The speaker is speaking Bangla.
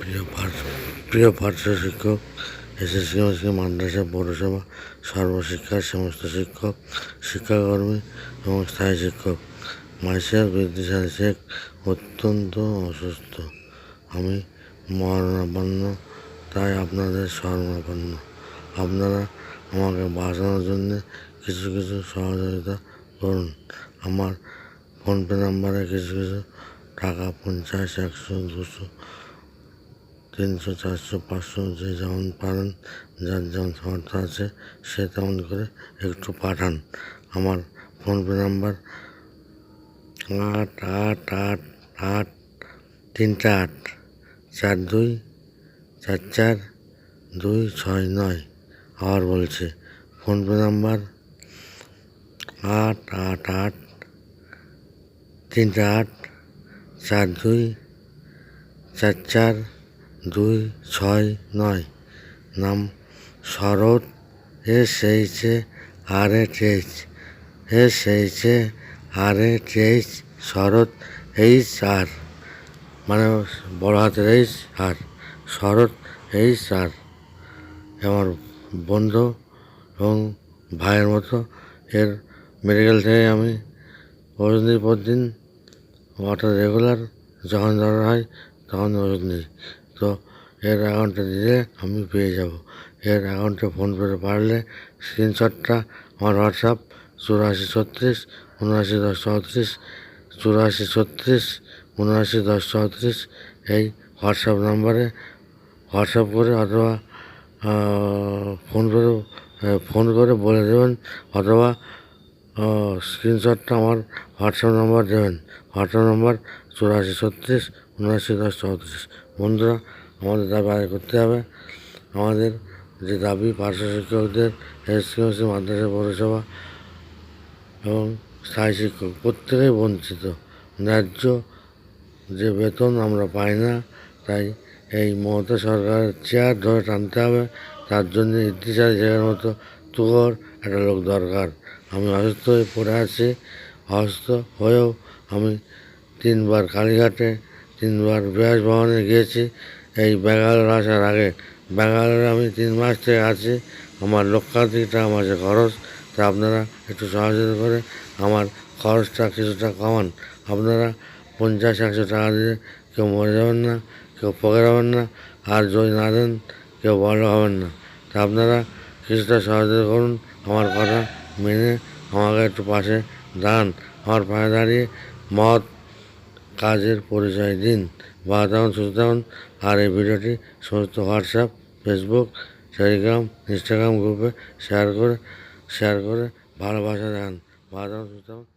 প্রিয় পার্শ্ব প্রিয় পার্শ্ব শিক্ষক এসএসসি মাসকে মাদ্রাসা, পৌরসভা সর্বশিক্ষার সমস্ত শিক্ষক, শিক্ষাকর্মী এবং স্থায়ী শিক্ষক। মাইসেল বিদ্যাসাগর শেখ অত্যন্ত অসুস্থ। আমি মরণাপন্ন, তাই আপনাদের শরণাপন্ন আপনারা আমাকে বাঁচানোর জন্যে কিছু কিছু সহযোগিতা করুন। আমার ফোনপে নাম্বারে কিছু কিছু টাকা, পঞ্চাশ, একশো, দুশো তিনশো, চারশো, পাঁচশো যে যেমন পারেন, যার যেমন সামর্থ্য আছে, সে তেমন করে একটু পাঠান। আমার ফোনপে নাম্বার আট আট আট আট, তিনটা, আট, চার, দুই, চার চার, দুই, ছয়, নয় আবার বলছে। ফোনপে নাম্বার আট আট আট, তিনটা, আট, চার, দুই, চার চার দুই ছয় নয়। নাম Sharat. S H A R A H S H A R A H Sharat H R মানে বড় হাতের এইচ আর শরৎ এইচ আর আমার বন্ধু এবং ভাইয়ের মতো। এর মেডিকেল থেকে আমি ওষুধ নিই প্রতিদিন ওয়াটার রেগুলার যখন দরকার হয় তখন ওষুধ নিই। তো এর অ্যাকাউন্টে দিলে আমি পেয়ে যাব। এর অ্যাকাউন্টে ফোন করে পারলে স্ক্রিনশটটা আমার হোয়াটসঅ্যাপ চুরাশি ছত্রিশ, উনআশি দশ চৌত্রিশ, চুরাশি ছত্রিশ, উনআশি দশ চৌত্রিশ এই হোয়াটসঅ্যাপ নাম্বারে হোয়াটসঅ্যাপ করে অথবা ফোন করে ফোন করে বলে দেবেন অথবা স্ক্রিনশটটা আমার হোয়াটসঅ্যাপ নাম্বার দেবেন। হোয়াটসঅ্যাপ নাম্বার চুরাশি ছত্রিশ উনআশি দশ চৌত্রিশ বন্ধুরা, আমাদের দাবি আদায় করতে হবে। আমাদের যে দাবি, পার্শ্ব শিক্ষকদের এসসি মাদ্রাসা, পৌরসভা এবং স্থায়ী শিক্ষক, প্রত্যেকেই বঞ্চিত। ন্যায্য যে বেতন আমরা পাই না, তাই এই মমতা সরকারের চেয়ার ধরে টানতে হবে। তার জন্য ইতিহাস জায়গার মতো তুগর একটা লোক দরকার। আমি অসুস্থ হয়ে পড়ে আছি, অসুস্থ হয়েও আমি তিনবার কালীঘাটে তিনবার বিয়াস ভবনে গিয়েছি। এই ব্যাঙ্গালোর আসার আগে। ব্যাঙ্গালোরে আমি তিন মাস থেকে আছি। আমার লক্ষাধিক টাকা মাসে খরচ, তা আপনারা একটু সহযোগিতা করে। আমার খরচটা কিছুটা কমান। আপনারা পঞ্চাশ, একশো টাকা দিয়ে কেউ মরে যাবেন না, কেউ পকে যাবেন না, আর যদি না দেন, কেউ বড় হবেন না। তা আপনারা কিছুটা সহযোগিতা করুন। আমার কথা মেনে আমাকে একটু পাশে দাঁড়ান। আমার পায়ে দাঁড়িয়ে মহৎ কাজের পরিচয় দিন। ভালো থাকুন আর এই ভিডিওটি সমস্ত হোয়াটসঅ্যাপ ফেসবুক টেলিগ্রাম ইনস্টাগ্রাম গ্রুপে শেয়ার করে শেয়ার করে ভালোবাসা দেন। সুস্থ থাকুন।